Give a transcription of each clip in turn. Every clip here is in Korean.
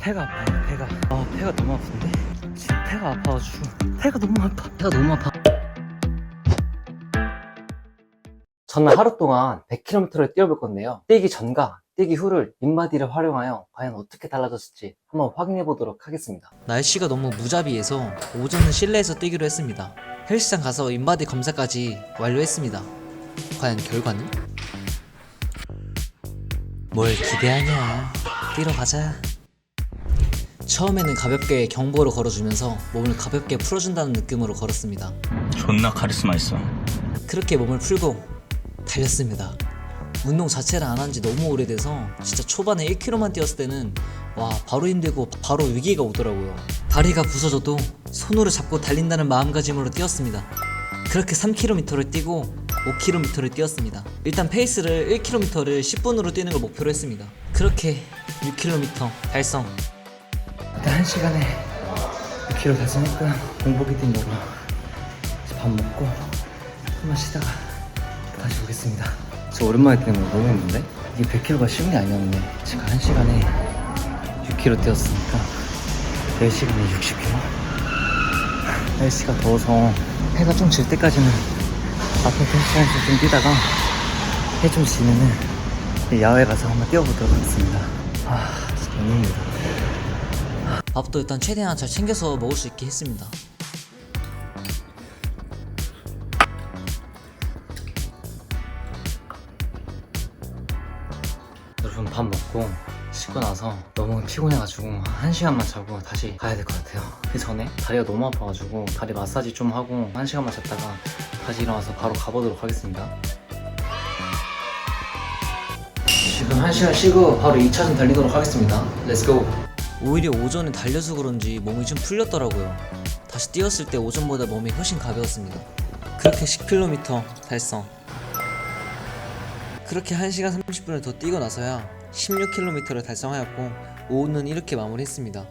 배가 아파요 배가 아 배가 너무 아픈데 지금 배가 아파가지고 배가 너무 아파 배가 너무 아파 저는 하루 동안 100km를 뛰어볼 건데요 뛰기 전과 뛰기 후를 인바디를 활용하여 과연 어떻게 달라졌을지 한번 확인해 보도록 하겠습니다 날씨가 너무 무자비해서 오전은 실내에서 뛰기로 했습니다. 헬스장 가서 인바디 검사까지 완료했습니다. 과연 결과는? 뭘 기대하냐. 뛰러 가자. 처음에는 가볍게 경보를 걸어주면서 몸을 가볍게 풀어준다는 느낌으로 걸었습니다. 존나 카리스마 있어. 그렇게 몸을 풀고 달렸습니다. 운동 자체를 안 한 지 너무 오래돼서 진짜 초반에 1km만 뛰었을 때는 와 바로 힘들고 바로 위기가 오더라고요. 다리가 부서져도 손으로 잡고 달린다는 마음가짐으로 뛰었습니다. 그렇게 3km를 뛰고 5km를 뛰었습니다. 일단 페이스를 1km를 10분으로 뛰는 걸 목표로 했습니다. 그렇게 6km 달성. 일단 1시간에 6km 달성했고요 공복 이팅으로 밥 먹고 좀만 쉬다가 다시 오겠습니다. 저 오랜만에 뛰는 거 너무 힘든데? 이게 100km가 쉬운 게 아니었네 제가 1시간에 6km 뛰었으니까 4시간에 60km 날씨가 더워서 해가 좀 질 때까지는 앞에 펜션에서 좀 뛰다가 해 좀 지면은 야외 가서 한번 뛰어보도록 하겠습니다. 아 진짜 너무 힘들다 밥도 일단 최대한 잘 챙겨서 먹을 수 있게 했습니다. 여러분 밥 먹고 씻고 나서 너무 피곤해가지고 한 시간만 자고 다시 가야 될 것 같아요. 그 전에 다리가 너무 아파가지고 다리 마사지 좀 하고 한 시간만 잤다가 다시 일어나서 바로 가보도록 하겠습니다. 지금 한 시간 쉬고 바로 2차전 달리도록 하겠습니다. 렛츠고 오히려 오전에 달려서 그런지 몸이 좀 풀렸더라고요. 다시 뛰었을 때 오전보다 몸이 훨씬 가벼웠습니다. 그렇게 10km 달성. 그렇게 1시간 30분을 더 뛰고 나서야 16km를 달성하였고 오후는 이렇게 마무리했습니다.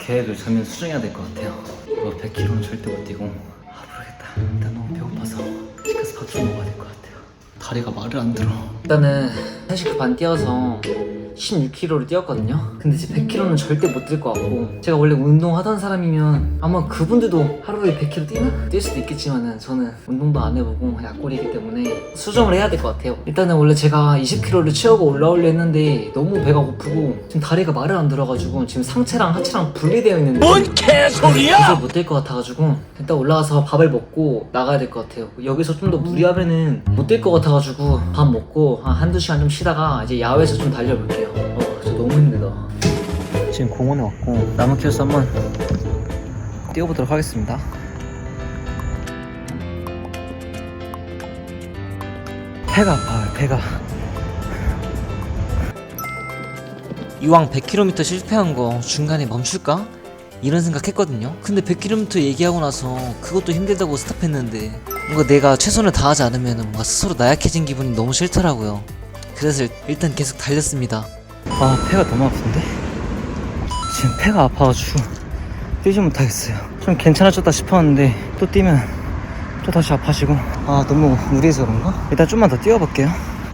계획을 전면 수정해야 될 것 같아요 이거 100km는 절대 못 뛰고 아 모르겠다 일단 너무 배고파서 집 가서 밥 좀 먹어야 될 것 같아요 다리가 말을 안 들어 일단은 1시간 반 뛰어서 16km를 뛰었거든요. 근데 이제 100km는 절대 못 뛸 것 같고 제가 원래 운동하던 사람이면 아마 그분들도 하루에 100km 뛰나? 뛸 수도 있겠지만은 저는 운동도 안 해보고 약골이기 때문에 수정을 해야 될 것 같아요. 일단은 원래 제가 20km를 채우고 올라오려 했는데 너무 배가 고프고 지금 다리가 말을 안 들어가지고 지금 상체랑 하체랑 분리되어 있는데 뭔 개소리야! 이걸 못될것 같아가지고 일단 올라가서 밥을 먹고 나가야 될 것 같아요. 여기서 좀 더 무리하면은 못될것 같아가지고 밥 먹고 한 한두 시간 좀 쉬다가 이제 야외에서 좀 달려볼게요 지금 공원에 왔고 나무 키워서 한번 뛰어보도록 하겠습니다 배가 아파요 배가 이왕 100km 실패한 거 중간에 멈출까? 이런 생각 했거든요. 근데 100km 얘기하고 나서 그것도 힘들다고 스탑했는데 뭔가 내가 최선을 다하지 않으면 뭔가 스스로 나약해진 기분이 너무 싫더라고요. 그래서 일단 계속 달렸습니다. 아 배가 너무 아픈데 지금 배가 아파가지고 뛰지 못하겠어요. 좀 괜찮아졌다 싶었는데 또 뛰면 또 다시 아파지고. 아 너무 무리해서 그런가? 일단 좀만 더 뛰어볼게요.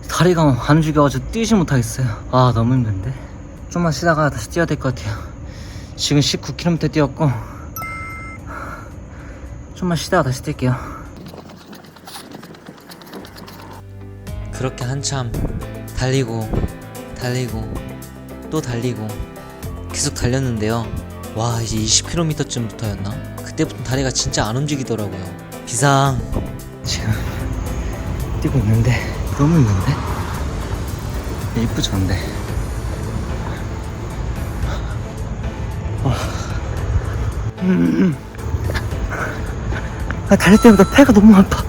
다리가 안 움직여가지고 뛰지 못하겠어요. 아 너무 힘든데. 좀만 쉬다가 다시 뛰어야 될 것 같아요. 지금 19km 뛰었고 좀만 쉬다가 다시 뛸게요. 그렇게 한참 달리고 달리고 또 달리고 계속 달렸는데요. 와 이제 20km쯤부터였나? 그때부터 다리가 진짜 안 움직이더라고요. 비상 지금 뛰고 있는데 너무 힘든데? 이쁘지 않은데 음. 아, 달릴 때보다 배가 너무 아파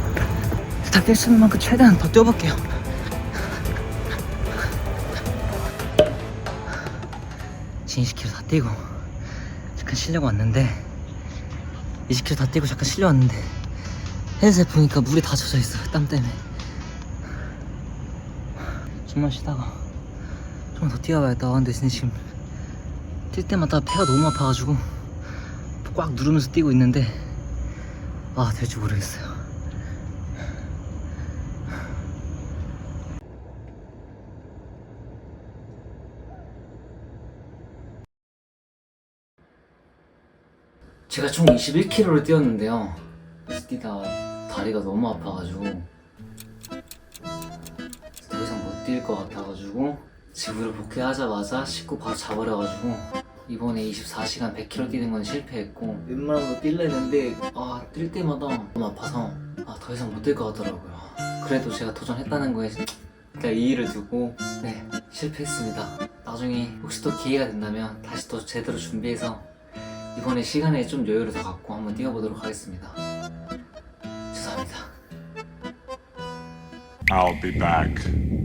일단 뛸 수 있는 만큼 최대한 더 뛰어볼게요 지금 20km 다 뛰고 잠깐 쉬려고 왔는데 20km 다 뛰고 잠깐 쉬려 왔는데 헬스에 보니까 물이 다 젖어 있어요 땀 때문에. 좀만 쉬다가 좀 더 뛰어봐야겠다. 아, 근데 진짜 지금 뛸 때마다 배가 너무 아파가지고 꽉 누르면서 뛰고 있는데 아 될지 모르겠어요 제가 총 21km를 뛰었는데요. 뛰다가 다리가 너무 아파가지고 더 이상 못 뛸 것 같아가지고 집으로 복귀하자마자 씻고 바로 자버려가지고 이번에 24시간 100km 뛰는 건 실패했고 웬만하면 더 뛸려 했는데 아 뛸 때마다 너무 아파서 아 더 이상 못 뛸 것 같더라고요. 그래도 제가 도전했다는 거에 그냥 이의를 두고 네 실패했습니다. 나중에 혹시 또 기회가 된다면 다시 또 제대로 준비해서 이번에 시간에 좀 여유를 더 갖고 한번 뛰어보도록 하겠습니다. 죄송합니다. I'll be back.